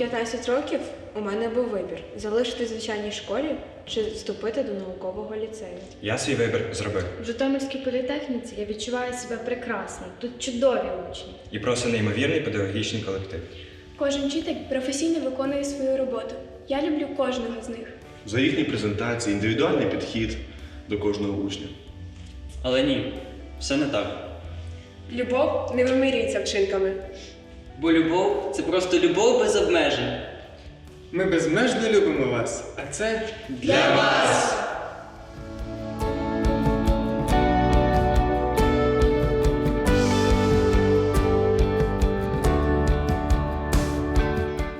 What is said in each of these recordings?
15 років у мене був вибір залишити звичайній школі чи вступити до наукового ліцею. Я свій вибір зробив. В Житомирській політехніці я відчуваю себе прекрасно. Тут чудові учні. І просто неймовірний педагогічний колектив. Кожен вчитель професійно виконує свою роботу. Я люблю кожного з них. За їхні презентації, індивідуальний підхід до кожного учня. Але ні, все не так. Любов не вимирюється вчинками. Бо любов це просто любов без обмежень. Ми безмежно любимо вас, а це для вас!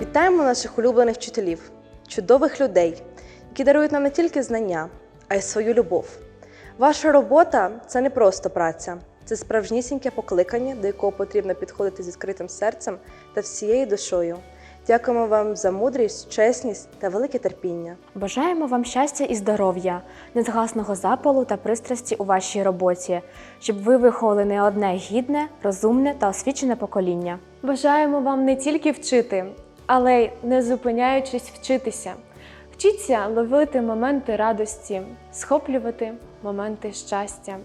Вітаємо наших улюблених вчителів, чудових людей, які дарують нам не тільки знання, а й свою любов. Ваша робота це не просто праця, це справжнісіньке покликання, до якого потрібно підходити з відкритим серцем та всією душою. Дякуємо вам за мудрість, чесність та велике терпіння. Бажаємо вам щастя і здоров'я, незгасного запалу та пристрасті у вашій роботі, щоб ви виховали не одне гідне, розумне та освічене покоління. Бажаємо вам не тільки вчити, але й не зупиняючись вчитися. Вчіться ловити моменти радості, схоплювати моменти щастя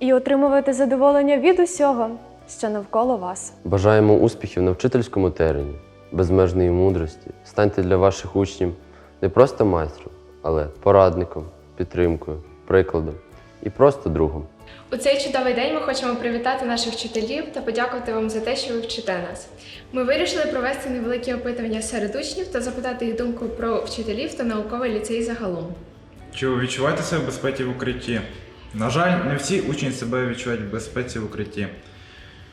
і отримувати задоволення від усього, що навколо вас. Бажаємо успіхів на вчительському терені, безмежної мудрості. Станьте для ваших учнів не просто майстром, але порадником, підтримкою, прикладом і просто другом. У цей чудовий день ми хочемо привітати наших вчителів та подякувати вам за те, що ви вчите нас. Ми вирішили провести невеликі опитування серед учнів та запитати їх думку про вчителів та науковий ліцей загалом. Чи ви відчуваєте себе в безпеці в укритті? На жаль, не всі учні себе відчувають в безпеці в укритті.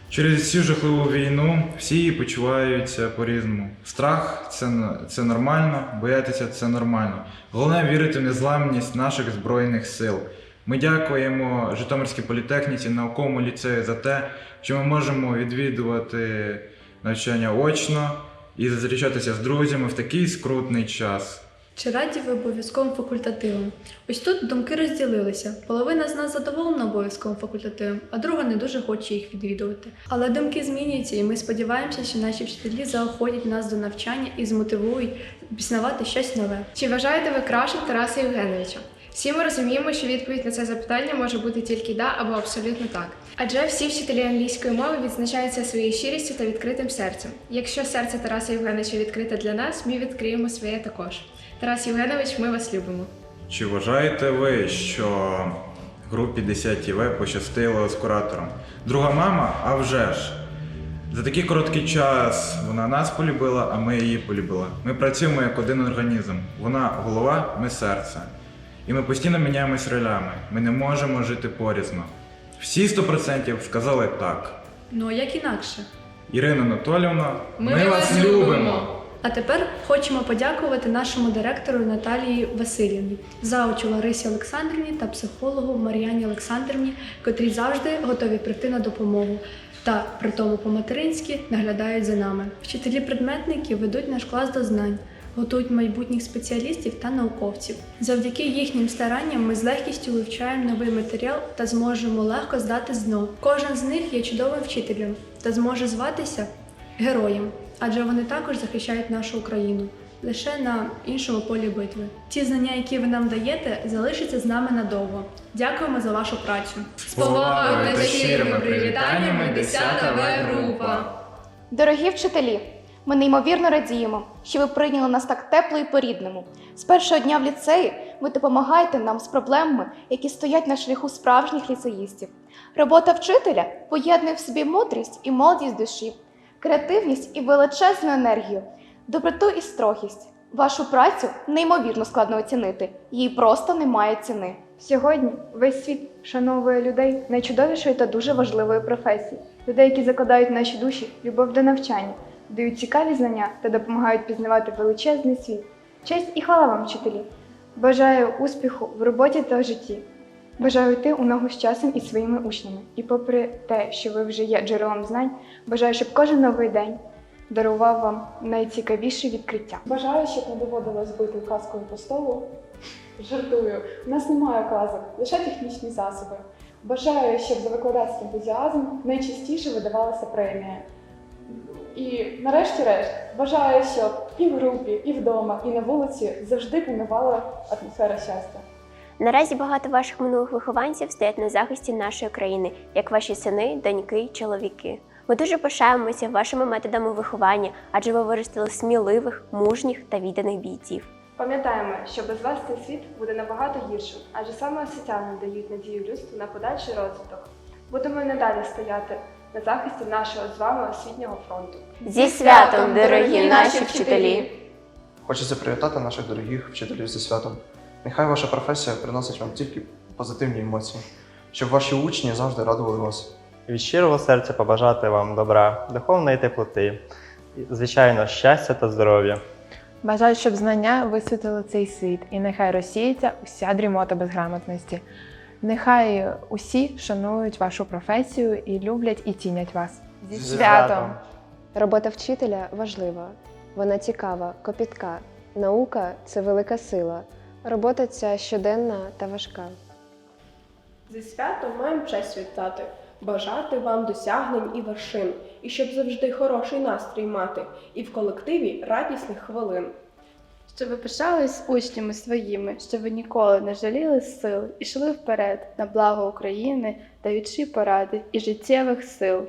Через цю жахливу війну всі почуваються по-різному. Страх це, це нормально, боятися це нормально. Головне вірити в незламність наших Збройних сил. Ми дякуємо Житомирській політехніці, науковому ліцею за те, що ми можемо відвідувати навчання очно і зустрічатися з друзями в такий скрутний час. Чи раді ви обов'язковим факультативом? Ось тут думки розділилися. Половина з нас задоволена обов'язковим факультативом, а друга не дуже хоче їх відвідувати. Але думки змінюються, і ми сподіваємося, що наші вчителі заохотять нас до навчання і змотивують пізнавати щось нове. Чи вважаєте ви кращим Тараса Євгеновича? Всі ми розуміємо, що відповідь на це запитання може бути тільки да або абсолютно так. Адже всі вчителі англійської мови відзначаються своєю щирістю та відкритим серцем. Якщо серце Тараса Євгеновича відкрите для нас, ми відкриємо своє також. Тарас Євгенович, ми вас любимо. Чи вважаєте ви, що групі 10 В пощастило з куратором? Друга мама, а вже ж. За такий короткий час вона нас полюбила, а ми її полюбили. Ми працюємо як один організм. Вона голова, ми серце. І ми постійно міняємось ролями. Ми не можемо жити порізно. Всі 100% сказали так. Ну а як інакше? Ірина Анатолівна, Ми вас любимо. А тепер хочемо подякувати нашому директору Наталії Васильівні, заучу Ларисі Олександрівні та психологу Мар'яні Олександрівні, котрі завжди готові прийти на допомогу та при тому по-материнськи наглядають за нами. Вчителі предметники ведуть наш клас до знань. Готують майбутніх спеціалістів та науковців. Завдяки їхнім старанням ми з легкістю вивчаємо новий матеріал та зможемо легко здати ЗНО. Кожен з них є чудовим вчителем та зможе зватися героєм, адже вони також захищають нашу Україну лише на іншому полі битви. Ті знання, які ви нам даєте, залишаться з нами надовго. Дякуємо за вашу працю. З повагою та щирими привітаннями 10 В група. Дорогі вчителі, ми неймовірно радіємо, що ви прийняли нас так тепло і по-рідному. З першого дня в ліцеї ви допомагаєте нам з проблемами, які стоять на шляху справжніх ліцеїстів. Робота вчителя поєднує в собі мудрість і молодість душі, креативність і величезну енергію, доброту і строгість. Вашу працю неймовірно складно оцінити, їй просто немає ціни. Сьогодні весь світ вшановує людей найчудовішої та дуже важливої професії, людей, які закладають наші душі любов до навчання, дають цікаві знання та допомагають пізнавати величезний світ. Честь і хвала вам, вчителі! Бажаю успіху в роботі та в житті. Бажаю йти у ногу з часом і своїми учнями. І попри те, що ви вже є джерелом знань, бажаю, щоб кожен новий день дарував вам найцікавіші відкриття. Бажаю, щоб не доводилось бити казкою по столу. Жартую, у нас немає казок, лише технічні засоби. Бажаю, щоб за викладацький ентузіазм найчастіше видавалася премія. І нарешті-решт, бажаю, щоб і в групі, і вдома, і на вулиці завжди панувала атмосфера щастя. Наразі багато ваших минулих вихованців стоять на захисті нашої країни, як ваші сини, доньки чоловіки. Ми дуже пишаємося вашими методами виховання, адже ви виростили сміливих, мужніх та відданих бійців. Пам'ятаємо, що без вас цей світ буде набагато гіршим, адже саме освітяни дають надію людству на подальший розвиток. Будемо надалі стояти на захисті нашого з вами освітнього фронту. Зі святом, дорогі наші вчителі! Хочеться привітати наших дорогих вчителів зі святом. Нехай ваша професія приносить вам тільки позитивні емоції, щоб ваші учні завжди радували вас. Від щирого серця побажати вам добра, духовної теплоти, і, звичайно, щастя та здоров'я. Бажаю, щоб знання висвітлили цей світ, і нехай розсіється уся дрімота безграмотності. Нехай усі шанують вашу професію і люблять і цінять вас. Зі святом! Робота вчителя важлива, вона цікава, копітка. Наука це велика сила. Робота ця щоденна та важка. Зі святом маємо честь вітати, бажати вам досягнень і вершин, і щоб завжди хороший настрій мати, і в колективі радісних хвилин. Щоб ви пишались учнями своїми, щоб ви ніколи не жаліли сил і йшли вперед на благо України, даючи поради і життєвих сил.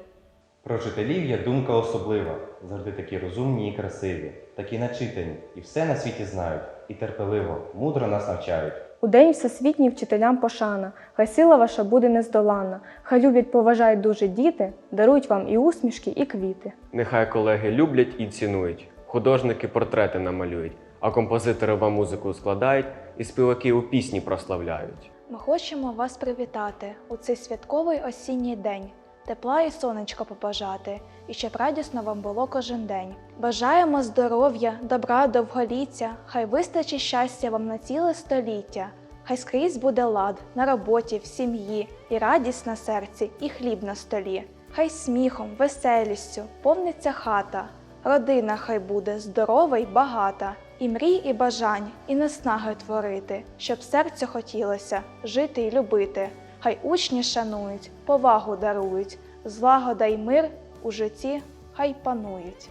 Про вчителів є думка особлива, завжди такі розумні і красиві, такі начитані, і все на світі знають, і терпеливо, мудро нас навчають. У день всесвітній вчителям пошана, хай сила ваша буде нездоланна, хай люблять, поважають дуже діти, дарують вам і усмішки, і квіти. Нехай колеги люблять і цінують, художники портрети намалюють, а композитори вам музику складають і співаки у пісні прославляють. Ми хочемо вас привітати у цей святковий осінній день, тепла і сонечка побажати, і щоб радісно вам було кожен день. Бажаємо здоров'я, добра, довголіття, хай вистачить щастя вам на ціле століття. Хай скрізь буде лад на роботі, в сім'ї, і радість на серці, і хліб на столі. Хай сміхом, веселістю повниться хата, родина хай буде здорова й багата, і мрій, і бажань, і наснаги творити, щоб серцю хотілося жити й любити. Хай учні шанують, повагу дарують, злагода й мир у житті хай панують.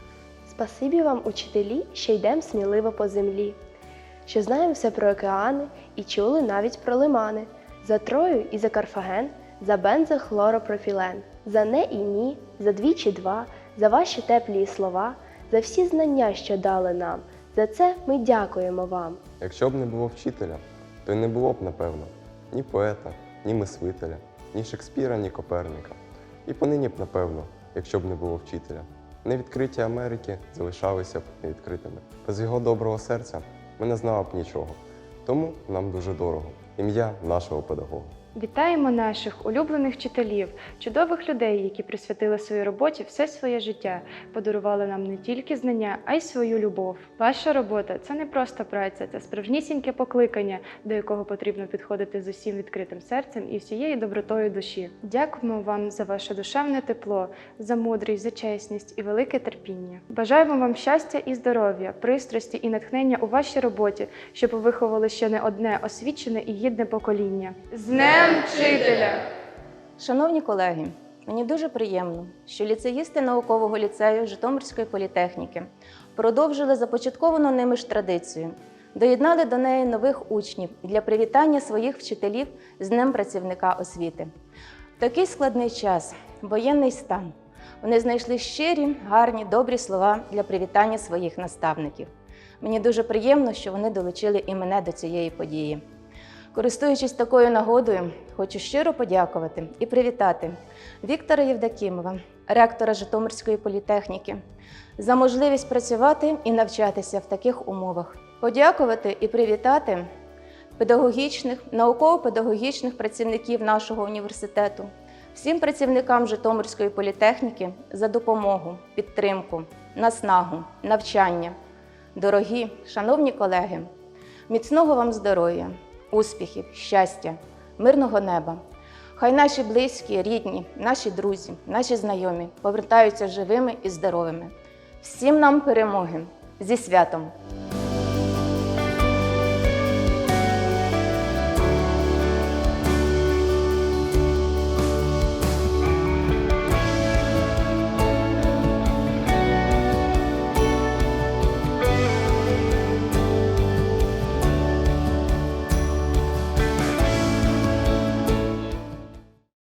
Спасибі вам, учителі, що йдем сміливо по землі, що знаємо все про океани і чули навіть про лимани, за Трою і за Карфаген, за бензохлоропрофілен, за не і ні, за двічі два, за ваші теплі слова, за всі знання, що дали нам. За це ми дякуємо вам. Якщо б не було вчителя, то й не було б, напевно, ні поета, ні мислителя, ні Шекспіра, ні Коперника. І понині б, напевно, якщо б не було вчителя. Невідкриті Америки залишалися б невідкритими. Без його доброго серця ми не знали б нічого. Тому нам дуже дорого ім'я нашого педагога. Вітаємо наших улюблених вчителів, чудових людей, які присвятили своїй роботі все своє життя, подарували нам не тільки знання, а й свою любов. Ваша робота це не просто праця, це справжнісіньке покликання, до якого потрібно підходити з усім відкритим серцем і всією добротою душі. Дякуємо вам за ваше душевне тепло, за мудрість, за чесність і велике терпіння. Бажаємо вам щастя і здоров'я, пристрасті і натхнення у вашій роботі, щоб ви виховали ще не одне освічене і гідне покоління. З Вчителя! Шановні колеги, мені дуже приємно, що ліцеїсти наукового ліцею Житомирської політехніки продовжили започатковану ними ж традицію, доєднали до неї нових учнів для привітання своїх вчителів з Днем працівника освіти. В такий складний час, воєнний стан, вони знайшли щирі, гарні, добрі слова для привітання своїх наставників. Мені дуже приємно, що вони долучили і мене до цієї події. Користуючись такою нагодою, хочу щиро подякувати і привітати Віктора Євдокімова, ректора Житомирської політехніки, за можливість працювати і навчатися в таких умовах. Подякувати і привітати педагогічних, науково-педагогічних працівників нашого університету, всім працівникам Житомирської політехніки за допомогу, підтримку, наснагу, навчання. Дорогі, шановні колеги, міцного вам здоров'я! Успіхів, щастя, мирного неба. Хай наші близькі, рідні, наші друзі, наші знайомі повертаються живими і здоровими. Всім нам перемоги зі святом!